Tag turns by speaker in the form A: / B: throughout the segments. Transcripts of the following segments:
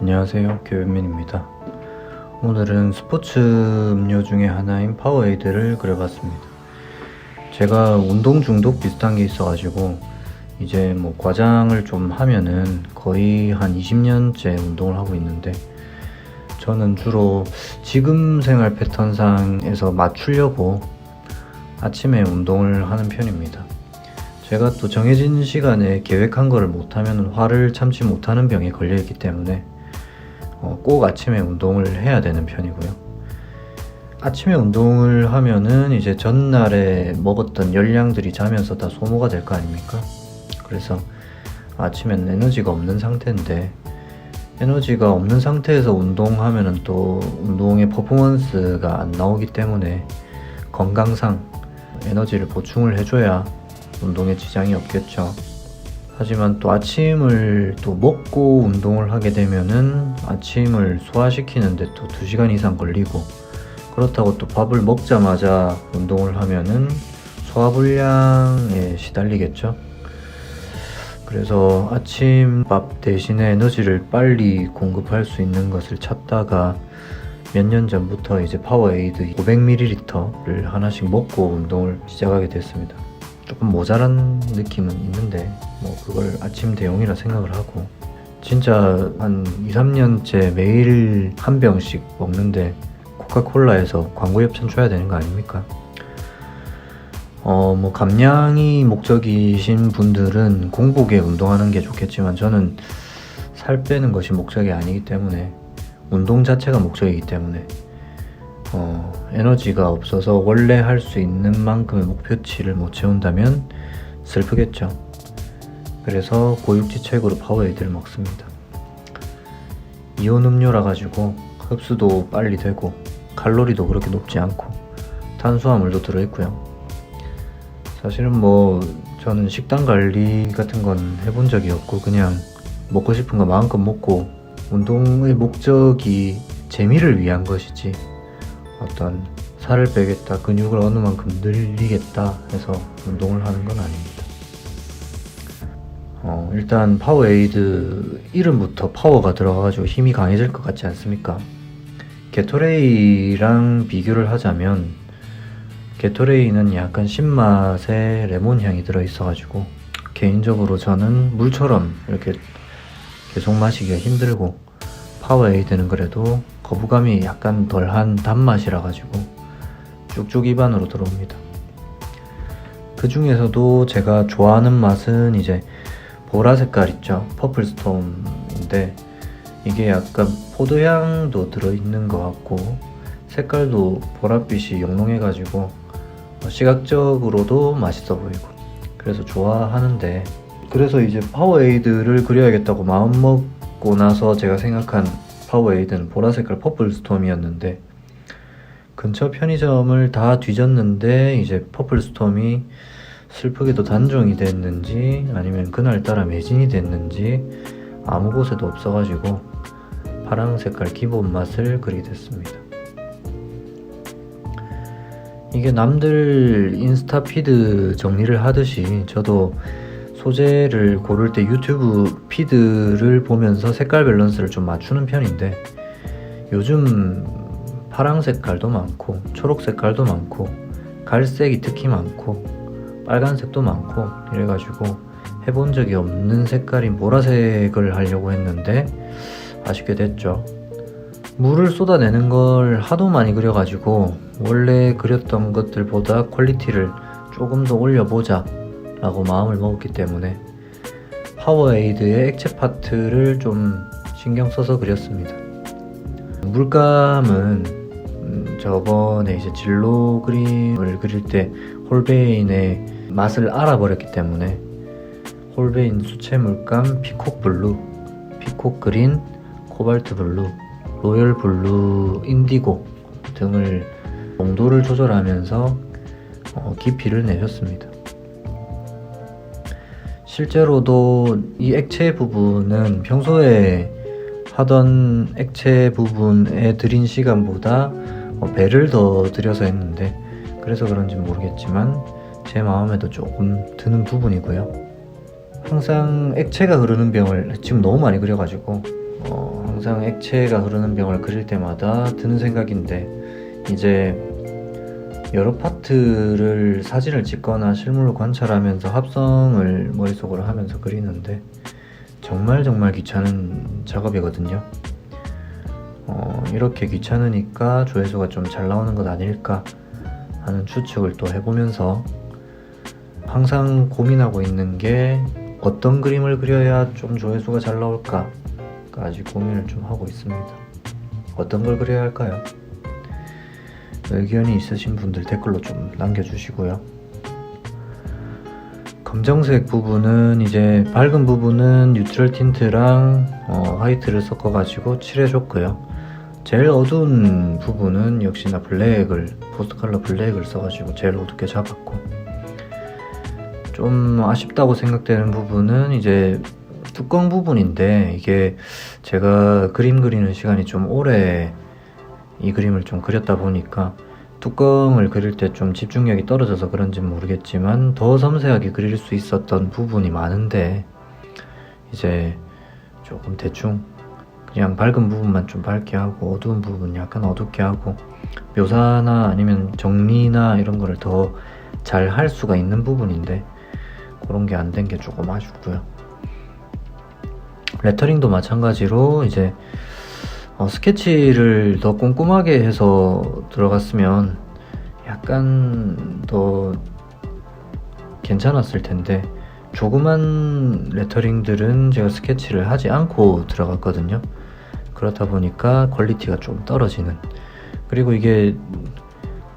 A: 안녕하세요. 교현민입니다. 오늘은 스포츠 음료 중에 하나인 파워에이드를 그려봤습니다. 제가 운동 중독 비슷한 게 있어가지고 이제 뭐 과장을 좀 하면은 거의 한 20년째 운동을 하고 있는데 저는 주로 지금 생활 패턴상에서 맞추려고 아침에 운동을 하는 편입니다. 제가 또 정해진 시간에 계획한 거를 못하면 화를 참지 못하는 병에 걸려있기 때문에 어, 꼭 아침에 운동을 해야 되는 편이고요. 아침에 운동을 하면은 이제 전날에 먹었던 열량들이 자면서 다 소모가 될 거 아닙니까? 그래서 아침엔 에너지가 없는 상태인데 에너지가 없는 상태에서 운동하면은 또 운동의 퍼포먼스가 안 나오기 때문에 건강상 에너지를 보충을 해줘야 운동에 지장이 없겠죠. 하지만 또 아침을 또 먹고 운동을 하게 되면은 아침을 소화시키는데 또 2시간 이상 걸리고 그렇다고 또 밥을 먹자마자 운동을 하면은 소화불량에 시달리겠죠. 그래서 아침밥 대신에 에너지를 빨리 공급할 수 있는 것을 찾다가 몇 년 전부터 이제 파워에이드 500ml를 하나씩 먹고 운동을 시작하게 됐습니다. 조금 모자란 느낌은 있는데 뭐 그걸 아침 대용이라 생각을 하고 진짜 한 2, 3년째 매일 한 병씩 먹는데 코카콜라에서 광고 협찬 줘야 되는 거 아닙니까? 어, 뭐 감량이 목적이신 분들은 공복에 운동하는 게 좋겠지만 저는 살 빼는 것이 목적이 아니기 때문에 운동 자체가 목적이기 때문에 어, 에너지가 없어서 원래 할 수 있는 만큼의 목표치를 못 채운다면 슬프겠죠. 그래서 고육지책으로 파워에이드를 먹습니다. 이온 음료라 가지고 흡수도 빨리 되고 칼로리도 그렇게 높지 않고 탄수화물도 들어있고요. 사실은 뭐 저는 식단 관리 같은 건 해본 적이 없고 그냥 먹고 싶은 거 마음껏 먹고 운동의 목적이 재미를 위한 것이지 어떤 살을 빼겠다, 근육을 어느 만큼 늘리겠다 해서 운동을 하는 건 아닙니다. 어, 일단 파워에이드 이름부터 파워가 들어가가지고 힘이 강해질 것 같지 않습니까? 게토레이랑 비교를 하자면 게토레이는 약간 신맛의 레몬 향이 들어있어가지고 개인적으로 저는 물처럼 이렇게 계속 마시기가 힘들고 파워에이드는 그래도 거부감이 약간 덜한 단맛이라 가지고 쭉쭉 입안으로 들어옵니다. 그 중에서도 제가 좋아하는 맛은 이제 보라 색깔 있죠. 퍼플 스톰인데 이게 약간 포도향도 들어있는 것 같고 색깔도 보랏빛이 영롱해가지고 시각적으로도 맛있어 보이고 그래서 좋아하는데 그래서 이제 파워에이드를 그려야겠다고 마음 먹고 나서 제가 생각한 파워에이드는 보라색깔 퍼플 스톰이었는데 근처 편의점을 다 뒤졌는데 이제 퍼플 스톰이 슬프게도 단종이 됐는지 아니면 그날따라 매진이 됐는지 아무 곳에도 없어가지고 파랑 색깔 기본 맛을 그리게 됐습니다. 이게 남들 인스타 피드 정리를 하듯이 저도 소재를 고를 때 유튜브 피드를 보면서 색깔 밸런스를 좀 맞추는 편인데 요즘 파랑 색깔도 많고 초록 색깔도 많고 갈색이 특히 많고 빨간색도 많고 이래가지고 해본 적이 없는 색깔인 보라색을 하려고 했는데 아쉽게 됐죠. 물을 쏟아내는 걸 하도 많이 그려가지고 원래 그렸던 것들보다 퀄리티를 조금 더 올려보자 라고 마음을 먹었기 때문에 파워에이드의 액체 파트를 좀 신경 써서 그렸습니다. 물감은 음, 저번에 이제 진로 그림을 그릴 때 홀베인의 맛을 알아버렸기 때문에 홀베인 수채 물감 피콕 블루, 피콕 그린, 코발트 블루, 로열 블루, 인디고 등을 농도를 조절하면서 어, 깊이를 내셨습니다. 실제로도 이 액체 부분은 평소에 하던 액체 부분에 들인 시간보다 어, 배를 더 들여서 했는데 그래서 그런지 모르겠지만 제 마음에도 조금 드는 부분이고요. 항상 액체가 흐르는 병을 지금 너무 많이 그려가지고 어, 항상 액체가 흐르는 병을 그릴 때마다 드는 생각인데 이제 여러 파트를 사진을 찍거나 실물로 관찰하면서 합성을 머릿속으로 하면서 그리는데 정말 정말 귀찮은 작업이거든요. 어, 이렇게 귀찮으니까 조회수가 좀 잘 나오는 것 아닐까 하는 추측을 또 해보면서 항상 고민하고 있는 게 어떤 그림을 그려야 좀 조회수가 잘 나올까까지 고민을 좀 하고 있습니다. 어떤 걸 그려야 할까요? 의견이 있으신 분들 댓글로 좀 남겨주시고요. 검정색 부분은 이제 밝은 부분은 뉴트럴 틴트랑 어, 화이트를 섞어가지고 칠해줬고요. 제일 어두운 부분은 역시나 블랙을 포스트 컬러 블랙을 써가지고 제일 어둡게 잡았고 좀 아쉽다고 생각되는 부분은 이제 뚜껑 부분인데 이게 제가 그림 그리는 시간이 좀 오래 이 그림을 좀 그렸다 보니까 뚜껑을 그릴 때 좀 집중력이 떨어져서 그런지 모르겠지만 더 섬세하게 그릴 수 있었던 부분이 많은데 이제 조금 대충 그냥 밝은 부분만 좀 밝게 하고 어두운 부분 약간 어둡게 하고 묘사나 아니면 정리나 이런 거를 더 잘 할 수가 있는 부분인데 그런 게 안 된 게 조금 아쉽고요. 레터링도 마찬가지로 이제 어, 스케치를 더 꼼꼼하게 해서 들어갔으면 약간 더 괜찮았을 텐데 조그만 레터링들은 제가 스케치를 하지 않고 들어갔거든요. 그렇다 보니까 퀄리티가 좀 떨어지는 그리고 이게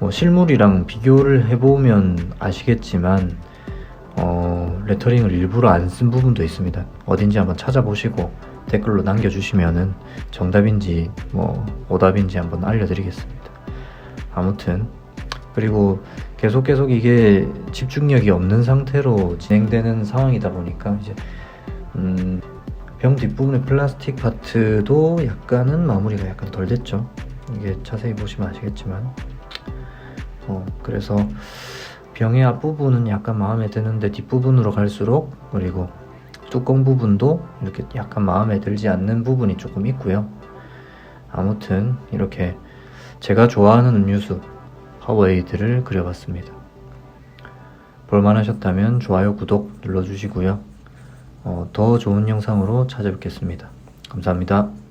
A: 뭐 실물이랑 비교를 해보면 아시겠지만 어, 레터링을 일부러 안 쓴 부분도 있습니다. 어딘지 한번 찾아보시고 댓글로 남겨주시면은 정답인지 뭐 오답인지 한번 알려드리겠습니다. 아무튼 그리고 계속 계속 이게 집중력이 없는 상태로 진행되는 상황이다 보니까 이제 음, 병 뒷부분의 플라스틱 파트도 약간은 마무리가 약간 덜 됐죠. 이게 자세히 보시면 아시겠지만 어, 그래서 병의 앞부분은 약간 마음에 드는데 뒷부분으로 갈수록 그리고 뚜껑 부분도 이렇게 약간 마음에 들지 않는 부분이 조금 있고요. 아무튼 이렇게 제가 좋아하는 음료수 파워에이드를 그려봤습니다. 볼만하셨다면 좋아요, 구독 눌러주시고요. 어, 더 좋은 영상으로 찾아뵙겠습니다. 감사합니다.